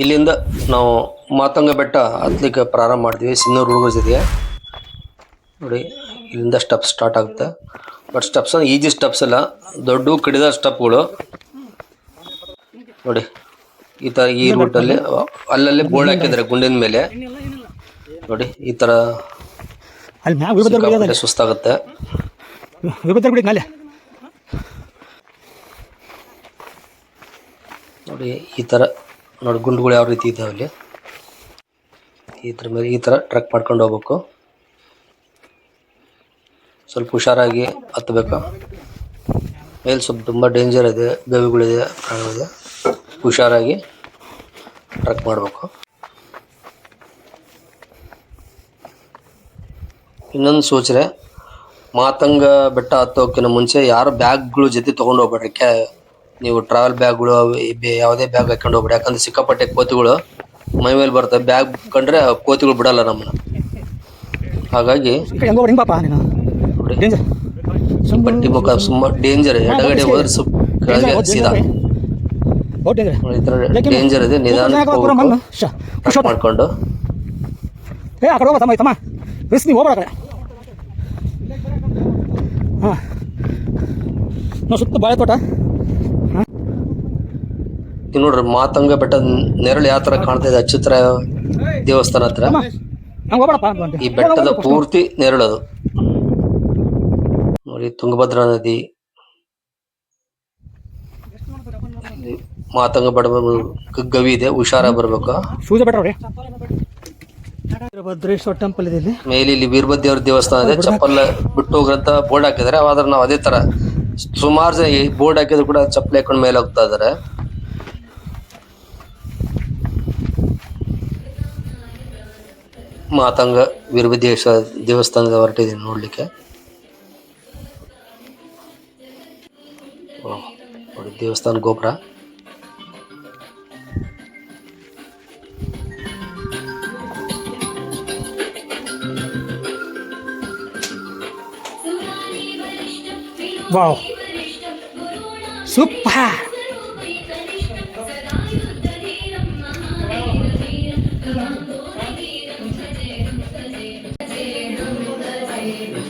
ಇಲ್ಲಿಂದ ನಾವು ಮಾತಂಗ ಬೆಟ್ಟ ಹತ್ತಲಿಕ್ಕೆ ಪ್ರಾರಂಭ ಮಾಡ್ತೀವಿ. ಸಿನ್ನೂರು ಹುಡುಗರ ಜೊತೆಗೆ ನೋಡಿ ಇಲ್ಲಿಂದ ಸ್ಟೆಪ್ ಸ್ಟಾರ್ಟ್ ಆಗುತ್ತೆ. ಬಟ್ ಸ್ಟೆಪ್ಸ್ ಈಜಿ ಸ್ಟೆಪ್ಸ್ ಅಲ್ಲ. ದೊಡ್ಡ ಕಡಿದ ಸ್ಟೆಪ್ಗಳು ನೋಡಿ ಈ ಥರ ಈ ರೂಟಲ್ಲಿ ಅಲ್ಲಲ್ಲಿ ಬೋರ್ಡ್ ಹಾಕಿದ್ರೆ ಗುಂಡಿನ ಮೇಲೆ. ನೋಡಿ ಈ ಥರ ಸುಸ್ತಾಗುತ್ತೆ. ನೋಡಿ ಈ ಥರ ನೋಡಿ, ಗುಂಡುಗಳು ಯಾವ ರೀತಿ ಇದ್ದಾವೆ ಅಲ್ಲಿ? ಈ ಥರ ಮೇಲೆ ಈ ಥರ ಟ್ರಕ್ ಮಾಡ್ಕೊಂಡು ಹೋಗ್ಬೇಕು. ಸ್ವಲ್ಪ ಹುಷಾರಾಗಿ ಹತ್ತಬೇಕು. ಮೇಲೆ ಸ್ವಲ್ಪ ತುಂಬ ಡೇಂಜರ್ ಇದೆ ಬೇವಿಗಳಿದೆ ಪ್ರಾಣಿಗಳಿದೆ ಹುಷಾರಾಗಿ ಟ್ರಕ್ ಮಾಡಬೇಕು. ಇನ್ನೊಂದು ಸೂಚನೆ, ಮಾತಂಗ ಬೆಟ್ಟ ಹತ್ತೋಕ್ಕಿಂತ ಮುಂಚೆ ಯಾರು ಬ್ಯಾಗ್ಗಳು ಜೊತೆ ತೊಗೊಂಡು ಹೋಗ್ಬೇಡ್ರಿ. ಕ್ಯಾ ನೀವು ಟ್ರಾವೆಲ್ ಬ್ಯಾಗ್ಗಳು ಯಾವುದೇ ಬ್ಯಾಗ್ ಹಾಕೊಂಡು ಹೋಗ್ಬಿಡಿ. ಯಾಕಂದ್ರೆ ಸಿಕ್ಕಾಪಟ್ಟೆ ಕೋತಿಗಳು ಮೈ ಮೇಲೆ ಬರ್ತವೆ ಬ್ಯಾಗ್ ಕಂಡ್ರೆ ಕೋತಿಗಳು ಬಿಡಲ್ಲ ನಮ್ಮನ್ನ. ಹಾಗಾಗಿ ಬಟ್ಟಿ ಮುಖ ತುಂಬ ಡೇಂಜರ್ ಎಡಗಡೆ ಹೋದ್ರೆ ಕೆಳಗೆ ಸೀದಾ. ಡೇಂಜರ್ ಇದೆ. ನಿಧಾನ ಮಾಡ್ಕೊಂಡು. ಏ ಆ ಕಡೆ ಹೋಗ ತಮ್ಮ ತಮ್ಮ. ರಿಸ್ ನೀವು ಹೋಗ್ಬೇಡ ಆ ಕಡೆ. ಹಾಂ. ನಾವು ಸುತ್ತ ಬಾಳೆ ತೋಟ. ಈಗ ನೋಡ್ರಿ ಮಾತಂಗ ಬೆಟ್ಟ ನೆರಳು ಯಾವ ತರ ಕಾಣ್ತಾ ಇದೆ ಅಚ್ಯುತರ ದೇವಸ್ಥಾನ ಹತ್ರ. ಈ ಬೆಟ್ಟದ ಪೂರ್ತಿ ನೆರಳದು ನೋಡಿ ತುಂಗಭದ್ರಾ ನದಿ. ಮಾತಂಗ ಬಡ ಗವಿ ಇದೆ ಹುಷಾರ ಬರ್ಬೇಕು. ವೀರಭದ್ರೇಶ್ವರ ಭದ್ರೇಶ್ವರ ಟೆಂಪಲ್ ಇದೆ ಇಲ್ಲಿ. ಮೇಲೆ ಇಲ್ಲಿ ವೀರಭದ್ರೇವ್ರ ದೇವಸ್ಥಾನ ಇದೆ ಚಪ್ಪಲ್ ಬಿಟ್ಟು ಹೋಗ್ರಂತ ಬೋರ್ಡ್ ಹಾಕಿದ್ದಾರೆ ಆದ್ರೆ ನಾವು ಅದೇ ತರ ಸುಮಾರು ಜನ ಬೋರ್ಡ್ ಹಾಕಿದ್ರು ಕೂಡ ಚಪ್ಪಲಿ ಹಾಕೊಂಡು ಮೇಲೆ ಹೋಗ್ತಾ ಇದಾರೆ. ಮಾತಂಗ ವೀರಭದ್ರೇಶ್ವರ ದೇವಸ್ಥಾನದ ಹೊರಟಿದ್ದೀನಿ ನೋಡ್ಲಿಕ್ಕೆ ಓ, ನೋಡಿ ದೇವಸ್ಥಾನ ಗೋಪುರ ವಾವ್ ಸೂಪರ್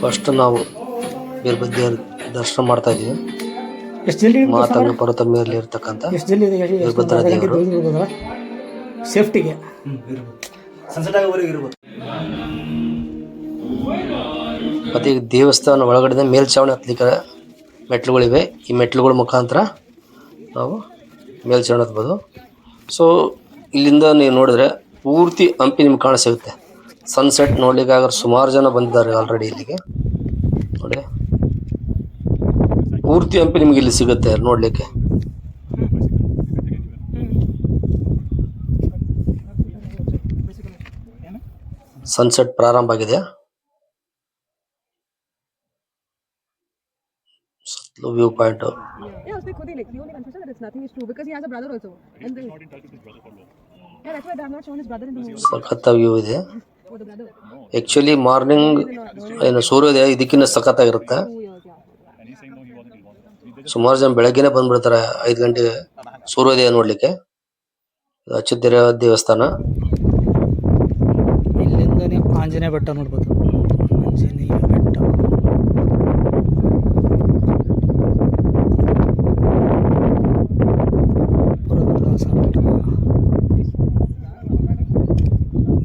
ಫಸ್ಟ್ ನಾವು ವೀರಭದ್ರೇವ್ರ ದರ್ಶನ ಮಾಡ್ತಾ ಇದೀವಿ ಎಷ್ಟು ಜಲ್ದಿ ಮಾತಂಗ ಪರ್ವತ ಮೇಲೆ ಇರ್ತಕ್ಕಂಥ ಎಷ್ಟು ಜಲ್ದಿ ಇದೆ ಹೇಳಿ ಎಷ್ಟು ವೀರಭದ್ರ ದೇವರು ಸೇಫ್ಟಿಗೆ ಮತ್ತೆ ಈಗ ದೇವಸ್ಥಾನ ಒಳಗಡೆ ಮೇಲ್ಛಾವಣಿ ಹತ್ಲಿಕ್ಕೆ ಮೆಟ್ಲುಗಳಿವೆ. ಈ ಮೆಟ್ಲುಗಳ ಮುಖಾಂತರ ನಾವು ಮೇಲ್ಛಾವಣಿ ಹತ್ಬೋದು. ಸೊ ಇಲ್ಲಿಂದ ನೀವು ನೋಡಿದ್ರೆ ಪೂರ್ತಿ ಹಂಪಿ ನಿಮ್ಗೆ ಕಾಣ ಸಿಗುತ್ತೆ. ಸನ್ಸೆಟ್ ನೋಡ್ಲಿಕ್ಕಾಗ್ರೆ ಸುಮಾರು ಜನ ಬಂದಿದ್ದಾರೆ ಆಲ್ರೆಡಿ ಇಲ್ಲಿಗೆ. ನೋಡಿ. ಪೂರ್ತಿ ಹಂಪಿ ನಿಮ್ಗೆ ಇಲ್ಲಿ ಸಿಗುತ್ತೆ ನೋಡ್ಲಿಕ್ಕೆ. ಸನ್ಸೆಟ್ ಪ್ರಾರಂಭ ಆಗಿದೆ. ವ್ಯೂ ಪಾಯಿಂಟ್ ಆ್ಯಕ್ಚುಲಿ ಮಾರ್ನಿಂಗ್ ಏನು, ಸೂರ್ಯೋದಯ ಇದಕ್ಕಿಂತ ಸಖತ್ತಾಗಿರುತ್ತೆ. ಸುಮಾರು ಜನ ಬೆಳಗ್ಗೆನೆ ಬಂದ್ಬಿಡ್ತಾರೆ, ಐದು ಗಂಟೆಗೆ ಸೂರ್ಯೋದಯ ನೋಡ್ಲಿಕ್ಕೆ. ಅಚ್ಚುತ್ತೆರೆ ದೇವಸ್ಥಾನ. ಇಲ್ಲಿಂದನೇ ಆಂಜನೇಯ ಬೆಟ್ಟ ನೋಡ್ಬೋದು. ವಿಜಯ ಬೆಟ್ಟ. ಪುರದದಾಸ ಬೆಟ್ಟ.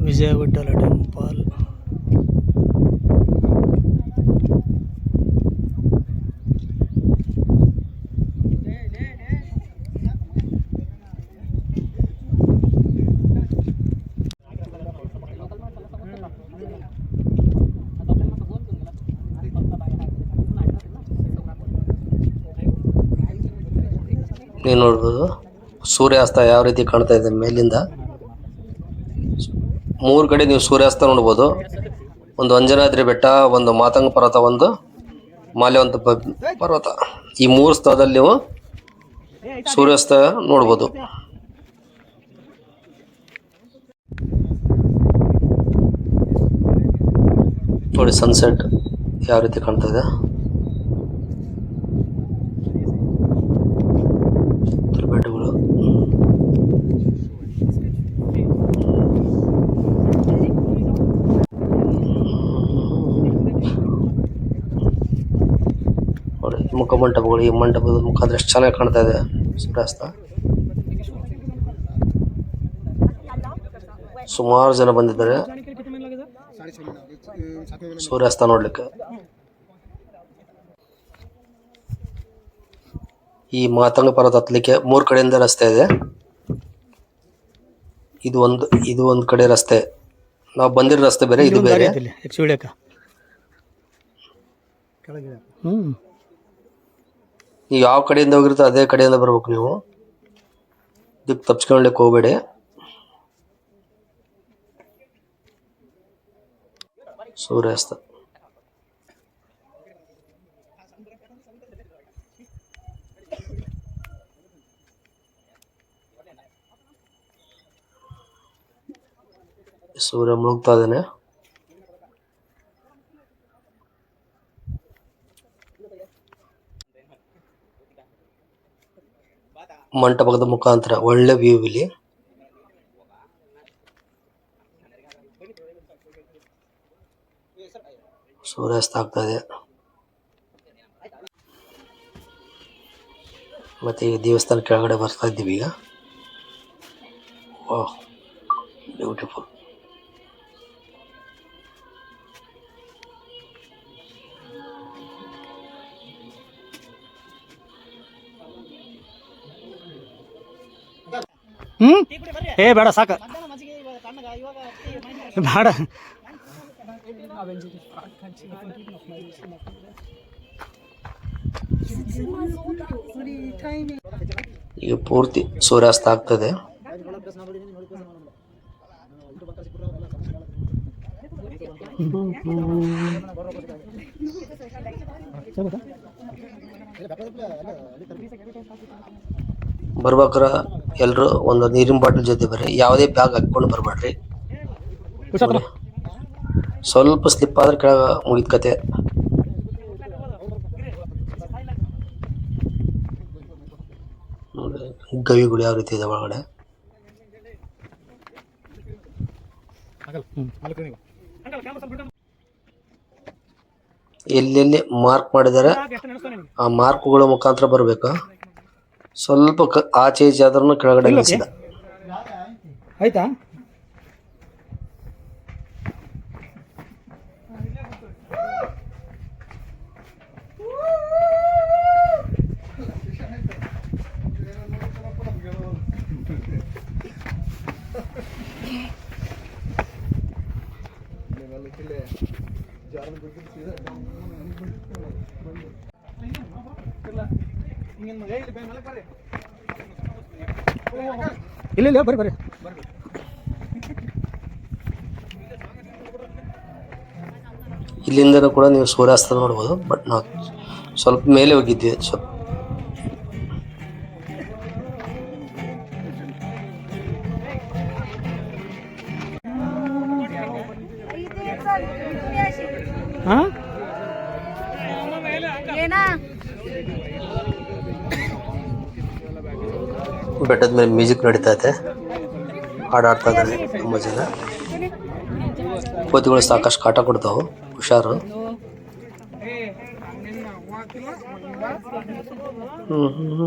ವಿಜಯ ವಿಠಲ ಟೆಂಪಲ್ ನೀವು ನೋಡ್ಬೋದು. ಸೂರ್ಯಾಸ್ತ ಯಾವ ರೀತಿ ಕಾಣ್ತಾ ಇದೆ ಮೇಲಿಂದ? ಮೂರು ಕಡೆ ನೀವು ಸೂರ್ಯಾಸ್ತ ನೋಡ್ಬೋದು. ಒಂದು ಅಂಜನಾದ್ರಿ ಬೆಟ್ಟ, ಒಂದು ಮಾತಂಗ ಪರ್ವತ, ಒಂದು ಮಾಲ್ಯವಂತ ಪರ್ವತ. ಈ ಮೂರು ಸ್ಥಳದಲ್ಲಿ ನೀವು ಸೂರ್ಯಾಸ್ತ ನೋಡ್ಬೋದು. ನೋಡಿ ಸನ್ಸೆಟ್ ಯಾವ ರೀತಿ ಕಾಣ್ತಾ ಇದೆ ಬೆಟ್ಟಗಳು ನೋಡಿ ಮುಖ ಮಂಟಪಗಳು ಈ ಮಂಟಪದ ಮುಖಾಂತರ ಎಷ್ಟು ಚೆನ್ನಾಗಿ ಕಾಣ್ತಾ ಇದೆ. ಸೂರ್ಯಾಸ್ತ ಸುಮಾರು ಜನ ಬಂದಿದ್ದಾರೆ. ಸೂರ್ಯಾಸ್ತ ನೋಡ್ಲಿಕ್ಕೆ. ಈ ಮಾತಂಗ ಪರ್ವತ ಹತ್ತಲಿಕ್ಕೆ ಮೂರು ಕಡೆಯಿಂದ ರಸ್ತೆ ಇದೆ. ಇದು ಒಂದು ಇದು ಒಂದು ಕಡೆ ರಸ್ತೆ. ನಾವು ಬಂದಿರೋ ರಸ್ತೆ ಬೇರೆ ಇದು ಬೇರೆ. ಹ್ಮ್. ನೀವು ಯಾವ ಕಡೆಯಿಂದ ಹೋಗಿರ್ತೋ ಅದೇ ಕಡೆಯಿಂದ ಬರ್ಬೇಕು ನೀವು. ಇದಕ್ಕೆ ತಪ್ಸ್ಕೊಳ್ಳಿಕ್ಕೆ ಹೋಗಬೇಡಿ. ಸೂರ್ಯಾಸ್ತ. ಸೂರ್ಯ ಮುಳುಗ್ತಾ ಇದ್ದಾನೆ. ಮಂಟಪದ ಮುಖಾಂತರ, ಒಳ್ಳೆ ವ್ಯೂ ಇಲ್ಲಿ. ಸೂರ್ಯಾಸ್ತ ಆಗ್ತಾ ಇದೆ. ಮತ್ತೆ ಈ ದೇವಸ್ಥಾನ ಕೆಳಗಡೆ ಬರ್ತಾ ಇದ್ದೀವಿ ಈಗ. ವಾಹ್ ಬ್ಯೂಟಿಫುಲ್ ಹ್ಞೂ ಏ ಬೇಡ ಸಾಕ. ಬೇಡ. ಈಗ ಪೂರ್ತಿ ಸೂರ್ಯಾಸ್ತ ಆಗ್ತದೆ. ಬರ್ಬೇಕಾರ ಎಲ್ಲರೂ ಒಂದು ನೀರಿನ ಬಾಟಲ್ ಜೊತೆ ಬರ್ರಿ. ಯಾವುದೇ ಬ್ಯಾಗ್ ಹಾಕ್ಕೊಂಡು ಬರಬೇಡ್ರಿ. ಸ್ವಲ್ಪ ಸ್ಲಿಪ್ ಆದ್ರೆ ಕೆಳಗೆ ಮುಗಿದ ಕತೆ. ನೋಡಿ, ಗವಿಗಳು ಯಾವ ರೀತಿ ಇದೆ ಒಳಗಡೆ. ಎಲ್ಲೆಲ್ಲಿ ಮಾರ್ಕ್ ಮಾಡಿದ್ದಾರೆ ಆ ಮಾರ್ಕ್ಗಳ ಮುಖಾಂತರ ಬರಬೇಕು? ಸ್ವಲ್ಪ ಕ ಆಚೆ ಈಚೆ ಆದ್ರೂ ಕೆಳಗಡೆ ನಿಲ್ಲಿಸಿದ ಆಯ್ತಾ? ಇಲ್ಲ ಇಲ್ಲ ಬರ್ರಿ ಬರ್ರಿ. ಇಲ್ಲಿಂದನೂ ಕೂಡ ನೀವು ಸೂರ್ಯಾಸ್ತ ನೋಡ್ಬೋದು ಬಟ್ ನಾವು ಸ್ವಲ್ಪ ಮೇಲೆ ಹೋಗಿದ್ವಿ ಸ್ವಲ್ಪ. ಹಾಂ? ಬೆಟ್ಟದ ಮೇಲೆ ಮ್ಯೂಸಿಕ್ ನಡೀತಾ ಇದೆ ಹಾಡಾಡ್ತಾ ಇದ್ದಾರೆ ತುಂಬ ಜನ ಕೋತಿಗಳು ಸಾಕಷ್ಟು ಕಾಟ ಕೊಡ್ತಾವು ಹುಷಾರು ಹ್ಮ್ ಹ್ಮ್ ಹ್ಮ್.